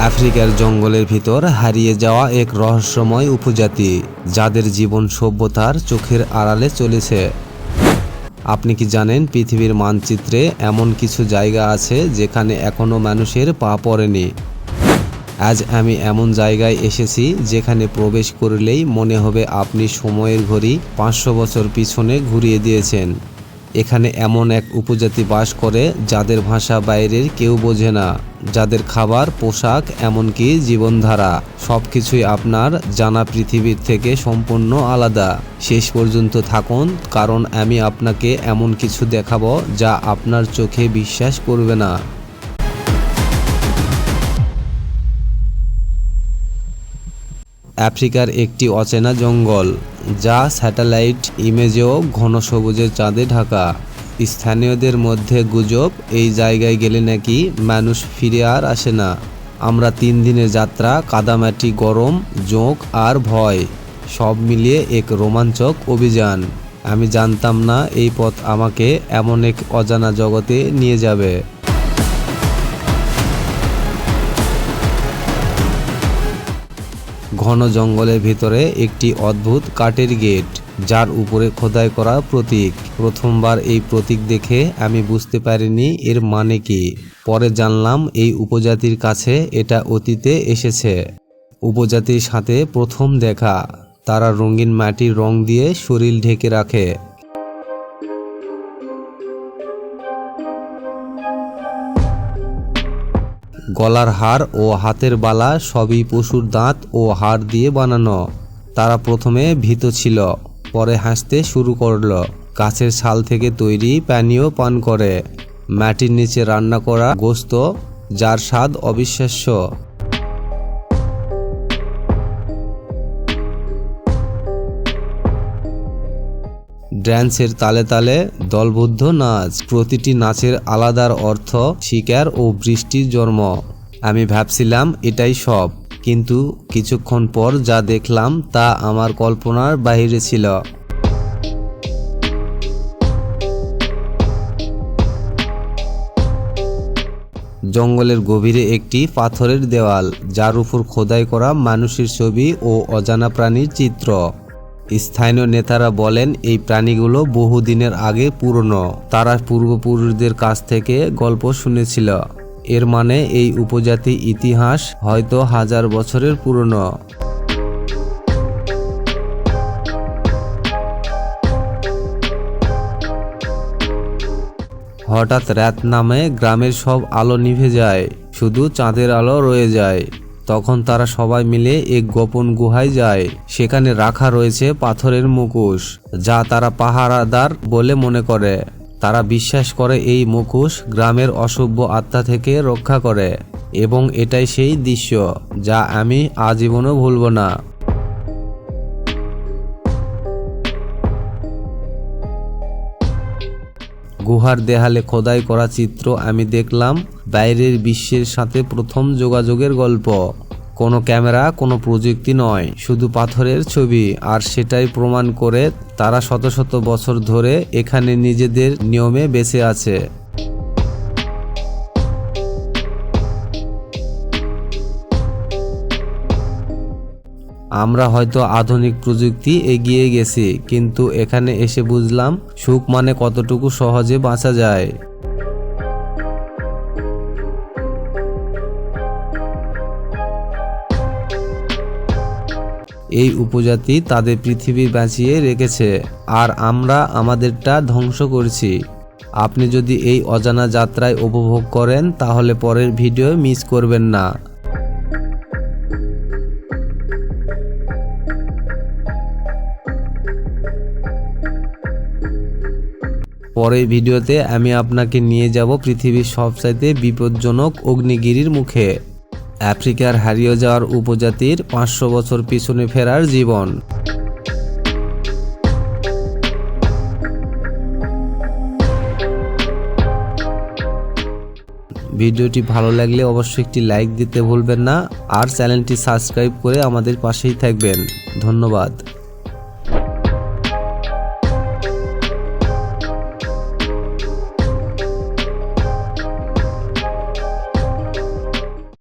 আফ্রিকার জঙ্গলের ভিতর হারিয়ে যাওয়া এক রহস্যময় উপজাতি, যাদের জীবন সভ্যতার চোখের আড়ালে চলেছে। আপনি কি জানেন পৃথিবীর মানচিত্রে এমন কিছু জায়গা আছে যেখানে এখনও মানুষের পা পড়েনি? আজ আমি এমন জায়গায় এসেছি যেখানে প্রবেশ করলেই মনে হবে আপনি সময়ের ঘড়ি পাঁচশো বছর পিছনে ঘুরিয়ে দিয়েছেন। এখানে এমন এক উপজাতি বাস করে যাদের ভাষা বাইরের কেউ বোঝে না। যাদের খাবার, পোশাক, এমনকি জীবনধারা সব কিছুই আপনার জানা পৃথিবীর থেকে সম্পূর্ণ আলাদা। শেষ পর্যন্ত থাকুন, কারণ আমি আপনাকে এমন কিছু দেখাবো যা আপনার চোখে বিশ্বাস করবে না। আফ্রিকার একটি অচেনা জঙ্গল, যা স্যাটেলাইট ইমেজেও ঘন সবুজের চাঁদে ঢাকা। স্থানীয়দের মধ্যে গুজব, এই জায়গায় গেলে নাকি মানুষ ফিরে আর আসে না। আমরা তিন দিনের যাত্রা, কাদামাটি, গরম, জোঁক আর ভয়, সব মিলিয়ে এক রোমাঞ্চক অভিযান। আমি জানতাম না এই পথ আমাকে এমন এক অজানা জগতে নিয়ে যাবে। ঘন জঙ্গলের ভিতরে একটি অদ্ভুত কাঠের গেট। যার উপরে খোদাই করা প্রতীক। প্রথমবার এই প্রতীক দেখে আমি বুঝতে পারিনি এর মানে কি। পরে জানলাম এই উপজাতির কাছে এটা অতীতে এসেছে। উপজাতির সাথে প্রথম দেখা। তারা রঙিন মাটির রং দিয়ে শরীর ঢেকে রাখে। গলার হার ও হাতের বালা সবই পশুর দাঁত ও হাড় দিয়ে বানানো। তারা প্রথমে ভীত ছিল। পরে হাসতে শুরু করল। গাছের ছাল থেকে তৈরি পানীয় পান করে। মাটির নিচে রান্না করা গোস্ত, যার স্বাদ অবিশ্বাস্য। ড্যান্সের তালে তালে দলবদ্ধ নাচ, প্রতিটি নাচের আলাদার অর্থ, শিকার ও বৃষ্টির জন্ম। আমি ভাবছিলাম, এটাই সব। কিন্তু কিছুক্ষণ পর যা দেখলাম তা আমার কল্পনার বাইরে ছিল। জঙ্গলের গভীরে একটি পাথরের দেওয়াল, যার উপর খোদাই করা মানুষের ছবি ও অজানা প্রাণীর চিত্র। স্থানীয় নেতারা বলেন, এই প্রাণীগুলো বহুদিনের আগে পুরনো। তারা পূর্বপুরুষদের কাছ থেকে গল্প শুনেছিল। এর মানে এই উপজাতি ইতিহাস হয়তো হাজার বছরের পুরনো। হঠাৎ রাত নামে গ্রামের সব আলো নিভে যায়, শুধু চাঁদের আলো রয়ে যায়। তখন তারা সবাই মিলে এক গোপন গুহায় যায়, সেখানে রাখা রয়েছে পাথরের মুখোশ, যা তারা পাহারাদার বলে মনে করে। তারা বিশ্বাস করে এই মুখোশ গ্রামের অসভ্য আত্মা থেকে রক্ষা করে এবং এটাই সেই দৃশ্য যা আমি আজীবনও ভুলব না। গুহার দেহালে খোদাই করা চিত্র আমি দেখলাম বাইরের বিশ্বের সাথে প্রথম যোগাযোগের গল্প। কোনো ক্যামেরা, কোনো প্রযুক্তি নয়, শুধু পাথরের ছবি। আর সেটাই প্রমাণ করে তারা শত শত বছর ধরে এখানে নিজেদের নিয়মে বেঁচে আছে। আমরা হয়তো আধুনিক প্রযুক্তি এগিয়ে গেছি, কিন্তু এখানে এসে বুঝলাম সুখ মানে কতটুকু সহজে বাঁচা যায়। এই উপজাতি তাদের পৃথিবী বাঁচিয়ে রেখেছে, আর আমরা আমাদেরটা ধ্বংস করছি। আপনি যদি এই অজানা যাত্রায় উপভোগ করেন, তাহলে পরের ভিডিও মিস করবেন না। পরের ভিডিওতে আমি আপনাকে নিয়ে যাব পৃথিবীর সবচাইতে বিপজ্জনক অগ্নিগিরির মুখে। আফ্রিকার হারিয়ে যাওয়ার উপজাতির পাঁচশো বছর পিছনে ফেরার জীবন। ভিডিওটি ভালো লাগলে অবশ্যই একটি লাইক দিতে ভুলবেন না, আর চ্যানেলটি সাবস্ক্রাইব করে আমাদের পাশেই থাকবেন। ধন্যবাদ।